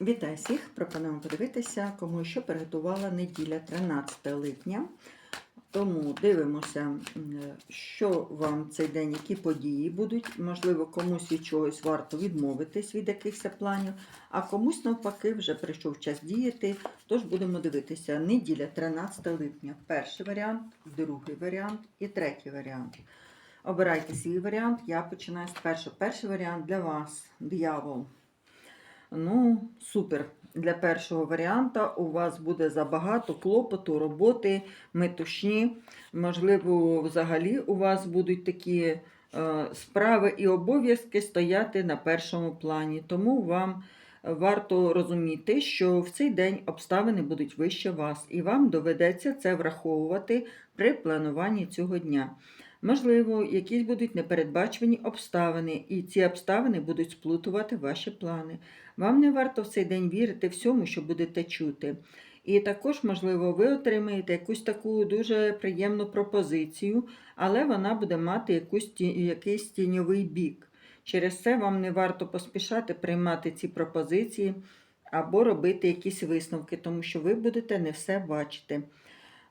Вітаю всіх! Пропонуємо подивитися, кому що приготувала неділя 13 липня. Тому дивимося, що вам цей день, які події будуть. Можливо, комусь від чогось варто відмовитись від якихось планів, а комусь навпаки вже прийшов час діяти. Тож будемо дивитися. Неділя 13 липня. Перший варіант, другий варіант і третій варіант. Обирайте свій варіант. Я починаю з першого. Перший варіант для вас диявол. Ну, супер. Для першого варіанта у вас буде забагато клопоту, роботи, метушні. Можливо, взагалі у вас будуть такі е, справи і обов'язки стояти на першому плані. Тому вам варто розуміти, що в цей день обставини будуть вище вас, і вам доведеться це враховувати при плануванні цього дня. Можливо, якісь будуть непередбачувані обставини, і ці обставини будуть сплутувати ваші плани. Вам не варто в цей день вірити всьому, що будете чути. І також, можливо, ви отримаєте якусь таку дуже приємну пропозицію, але вона буде мати якусь, якийсь тіньовий бік. Через це вам не варто поспішати приймати ці пропозиції або робити якісь висновки, тому що ви будете не все бачити.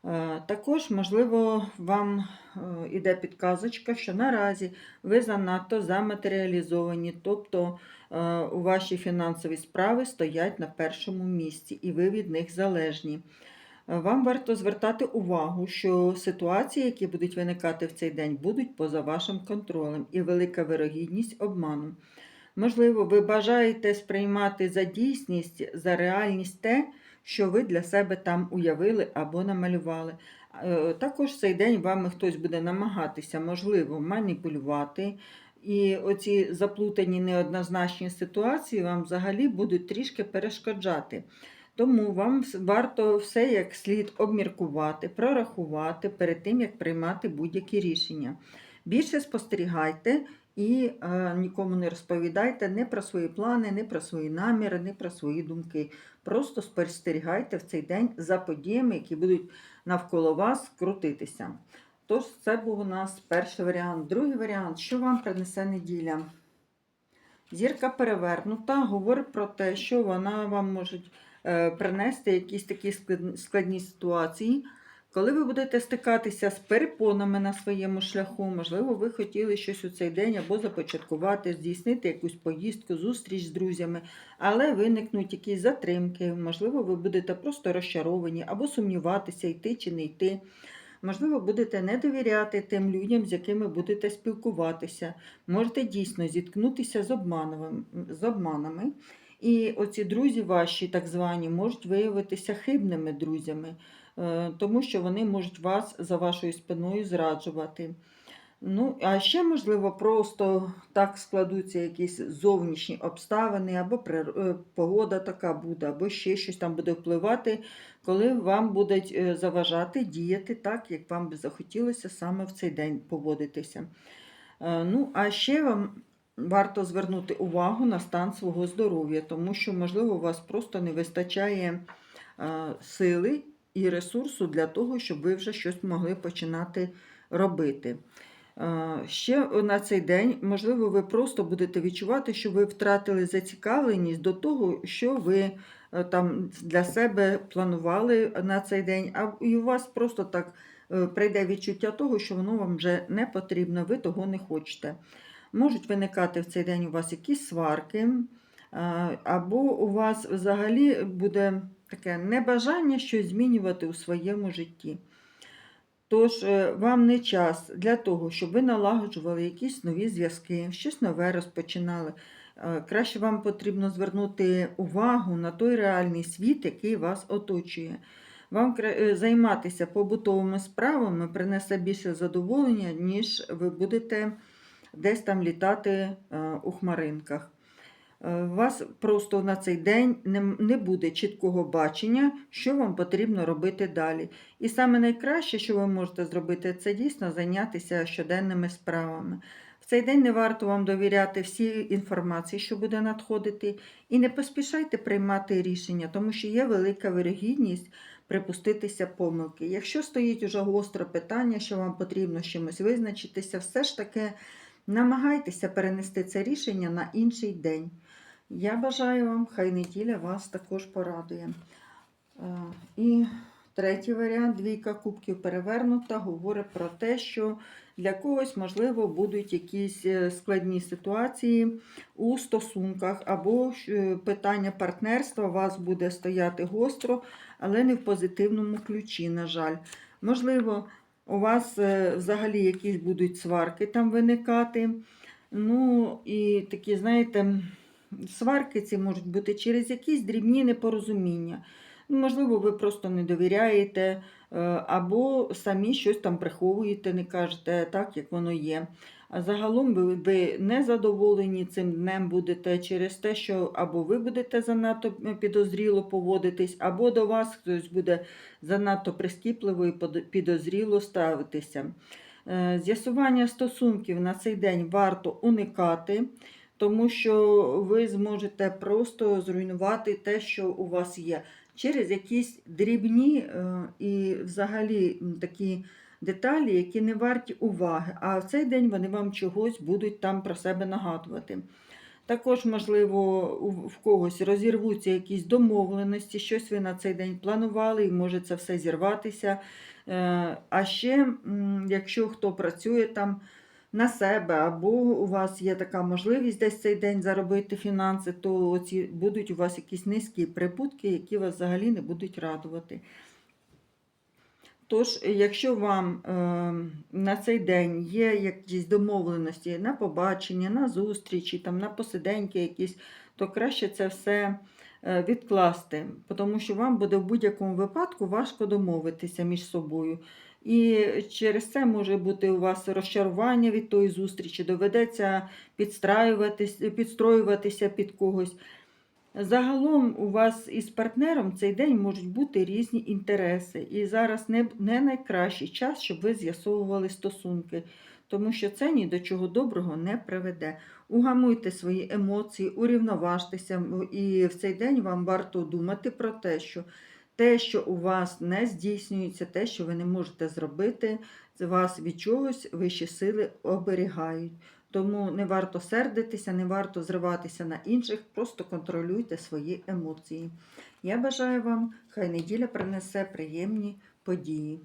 Е, Також, можливо, вам е, іде підказочка, що наразі ви занадто заматеріалізовані, тобто е, у ваші фінансові справи стоять на першому місці, і ви від них залежні. Вам варто звертати увагу, що ситуації, які будуть виникати в цей день, будуть поза вашим контролем і велика вирогідність обману. Можливо, ви бажаєте сприймати за дійсність, за реальність те, що ви для себе там уявили або намалювали. Е, Також цей день вами хтось буде намагатися, можливо, маніпулювати. І оці заплутані неоднозначні ситуації вам взагалі будуть трішки перешкоджати. Тому вам варто все як слід обміркувати, прорахувати перед тим, як приймати будь-які рішення. Більше спостерігайте і е, нікому не розповідайте не про свої плани, не про свої наміри, не про свої думки. Просто спостерігайте в цей день за подіями, які будуть навколо вас крутитися. Тож, це був у нас перший варіант. Другий варіант, що вам принесе неділя? Зірка перевернута, говорить про те, що вона вам може е, принести якісь такі склад- складні ситуації. Коли ви будете стикатися з перепонами на своєму шляху, можливо, ви хотіли щось у цей день або започаткувати, здійснити якусь поїздку, зустріч з друзями, але виникнуть якісь затримки, можливо, ви будете просто розчаровані або сумніватися, йти чи не йти. Можливо, будете не довіряти тим людям, з якими будете спілкуватися. Можете дійсно зіткнутися з, з обманами. І оці друзі ваші, так звані, можуть виявитися хибними друзями, тому що вони можуть вас за вашою спиною зраджувати. Ну, а ще, можливо, просто так складуться якісь зовнішні обставини, або е, погода така буде, або ще щось там буде впливати, коли вам будуть е, заважати діяти так, як вам би захотілося саме в цей день поводитися. Е, Ну, а ще вам варто звернути увагу на стан свого здоров'я, тому що, можливо, у вас просто не вистачає е, сили і ресурсу для того, щоб ви вже щось могли починати робити. Е, Ще на цей день, можливо, ви просто будете відчувати, що ви втратили зацікавленість до того, що ви е, там для себе планували на цей день, а і у вас просто так е, прийде відчуття того, що воно вам вже не потрібно, ви того не хочете. Можуть виникати в цей день у вас якісь сварки, або у вас взагалі буде таке небажання щось змінювати у своєму житті. Тож е, вам не час для того, щоб ви налагоджували якісь нові зв'язки, щось нове розпочинали. Е, Краще вам потрібно звернути увагу на той реальний світ, який вас оточує. Вам е, займатися побутовими справами принесе більше задоволення, ніж ви будете десь там літати у хмаринках. Е, У вас просто на цей день не, буде чіткого бачення, що вам потрібно робити далі. І саме найкраще, що ви можете зробити, це дійсно зайнятися щоденними справами. В цей день не варто вам довіряти всій інформації, що буде надходити, і не поспішайте приймати рішення, тому що є велика вирогідність припуститися помилки. Якщо стоїть уже гостре питання, що вам потрібно з чимось визначитися, все ж таки намагайтеся перенести це рішення на інший день. Я бажаю вам, хай неділя вас також порадує. Е, І третій варіант, двійка кубків перевернута, говорить про те, що для когось, можливо, будуть якісь е, складні ситуації у стосунках, або е, питання партнерства у вас буде стояти гостро, але не в позитивному ключі, на жаль. Можливо, у вас взагалі якісь будуть сварки там виникати. Ну, і такі, знаєте, сварки ці можуть бути через якісь дрібні непорозуміння. Ну, Можливо, ви просто не довіряєте, е, або самі щось там приховуєте, не кажете так, як воно є. А загалом ви, ви не задоволені цим днем будете через те, що або ви будете занадто підозріло поводитись, або до вас хтось буде занадто прискіпливо і підозріло ставитися. Е, З'ясування стосунків на цей день варто уникати, тому що ви зможете просто зруйнувати те, що у вас є, через якісь дрібні е, і взагалі такі деталі, які не варті уваги. А в цей день вони вам чогось будуть там про себе нагадувати. Також, можливо, в когось розірвуться якісь домовленості, щось ви на цей день планували, і може це все зірватися. Е, А ще, якщо хто працює там на себе, або у вас є така можливість десь цей день заробити фінанси, то оці будуть у вас якісь низькі прибутки, які вас взагалі не будуть радувати. Тож, якщо вам е, на цей день є якісь домовленості на побачення, на зустрічі, там, на посиденьки якісь, то краще це все е, відкласти, тому що вам буде в будь-якому випадку важко домовитися між собою. І через це може бути у вас розчарування від тої зустрічі, доведеться підстраюватись, підстроюватися під когось. Загалом у вас із партнером цей день можуть бути різні інтереси, і зараз не, не найкращий час, щоб ви з'ясовували стосунки, тому що це ні до чого доброго не приведе. Угамуйте свої емоції, урівноважтеся, і в цей день вам варто думати про те, що те, що у вас не здійснюється, те, що ви не можете зробити, вас від чогось вищі сили оберігають. Тому не варто сердитися, не варто зриватися на інших, просто контролюйте свої емоції. Я бажаю вам, хай неділя принесе приємні події.